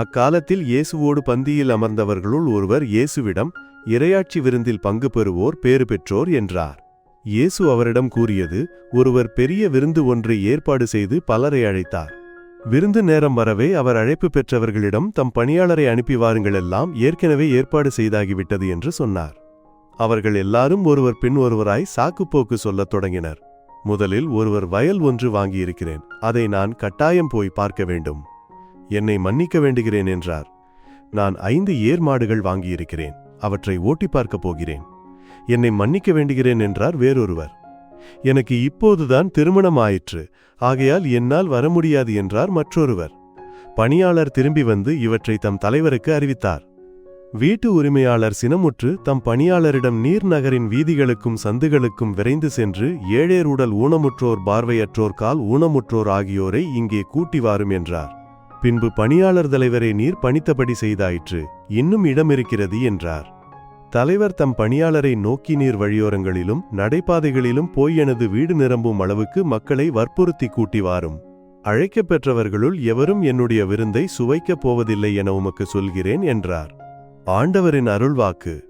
அக்காலத்தில் இயேசுவோடு பந்தியில் அமர்ந்தவர்களுள் ஒருவர் இயேசுவிடம் இரையாட்சி விருந்தில் பங்கு பெறுவோர் பேறு பெற்றோர் என்றார். இயேசு அவரிடம் கூறியது ஒருவர் பெரிய விருந்து ஒன்றை ஏற்பாடு செய்து பலரை அழைத்தார். விருந்து நேரம் வரவே அவர் அழைப்பு பெற்றவர்களிடம் தம் பணியாளரை அனுப்பி வாருங்களெல்லாம் ஏற்கனவே ஏற்பாடு செய்தாகிவிட்டது என்று சொன்னார். அவர்கள் எல்லாரும் ஒருவர் பின் ஒருவராய் சாக்குப்போக்கு சொல்லத் தொடங்கினர். முதலில் ஒருவர் வயல் ஒன்று வாங்கியிருக்கிறேன் அதை நான் கட்டாயம் போய் பார்க்க வேண்டும். என்னை மன்னிக்க வேண்டுகிறேன் என்றார். நான் ஐந்து ஏர் மாடுகள் வாங்கியிருக்கிறேன். அவற்றை ஓட்டி பார்க்கப் போகிறேன். என்னை மன்னிக்க வேண்டுகிறேன் என்றார் வேறொருவர். எனக்கு இப்போதுதான் திருமணம் ஆயிற்று ஆகையால் என்னால் வர முடியாது என்றார் மற்றொருவர். பணியாளர் திரும்பி வந்து இவற்றை தம் தலைவருக்கு அறிவித்தார். வீட்டு உரிமையாளர் சினமுற்று தம் பணியாளரிடம் நீர் நகரின் வீதிகளுக்கும் சந்துகளுக்கும் விரைந்து சென்று ஏழேர் உடல் ஊனமுற்றோர் பார்வையற்றோர் கால் ஊனமுற்றோர் ஆகியோரை இங்கே கூட்டி வாரும் என்றார். பின்பு பணியாளர் தலைவரை நீர் பணித்தபடி செய்தாயிற்று இன்னும் இடம் இருக்கிறது என்றார். தலைவர் தம் பணியாளரை நோக்கி நீர் வழியோரங்களிலும் நடைபாதைகளிலும் போய் எனது வீடு நிரம்பும் அளவுக்கு மக்களை வற்புறுத்தி கூட்டி வாரும். அழைக்கப் பெற்றவர்களுள் எவரும் என்னுடைய விருந்தை சுவைக்கப் போவதில்லை என உமக்கு சொல்கிறேன் என்றார். ஆண்டவரின் அருள்வாக்கு.